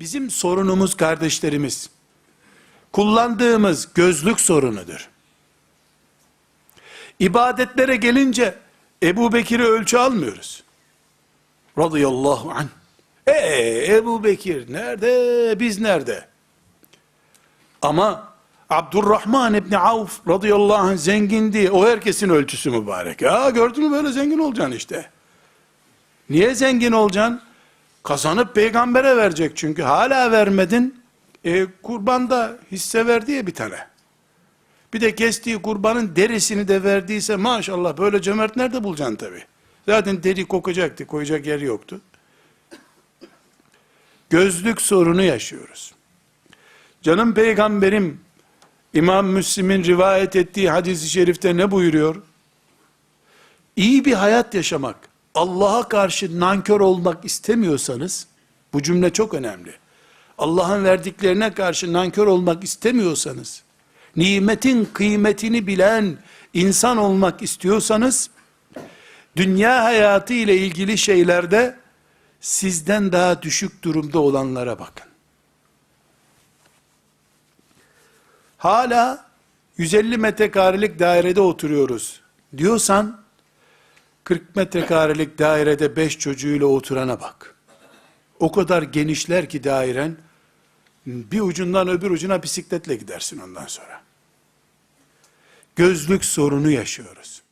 Bizim sorunumuz kardeşlerimiz, kullandığımız gözlük sorunudur. İbadetlere gelince Ebu Bekir'i ölçü almıyoruz. Radıyallahu anh. Ee, Ebu Bekir nerede, biz nerede? Ama Abdurrahman İbni Avf radıyallahu anh zengindi. O herkesin ölçüsü mübarek. Ya gördün mü böyle zengin olacaksın işte. Niye zengin olacaksın? Kazanıp peygambere verecek çünkü. Hala vermedin. E, kurbanda hisse verdi ya bir tane. Bir de kestiği kurbanın derisini de verdiyse maşallah böyle cömert nerede bulacaksın tabi. Zaten deri kokacaktı, koyacak yer yoktu. Gözlük sorunu yaşıyoruz. Canım peygamberim İmam Müslim'in rivayet ettiği hadisi şerifte ne buyuruyor? İyi bir hayat yaşamak, Allah'a karşı nankör olmak istemiyorsanız, bu cümle çok önemli. Allah'ın verdiklerine karşı nankör olmak istemiyorsanız, nimetin kıymetini bilen insan olmak istiyorsanız, dünya hayatı ile ilgili şeylerde sizden daha düşük durumda olanlara bakın. Hala 150 metrekarelik dairede oturuyoruz diyorsan 40 metrekarelik dairede 5 çocuğuyla oturana bak. O kadar genişler ki dairen bir ucundan öbür ucuna bisikletle gidersin ondan sonra. Gözlük sorunu yaşıyoruz.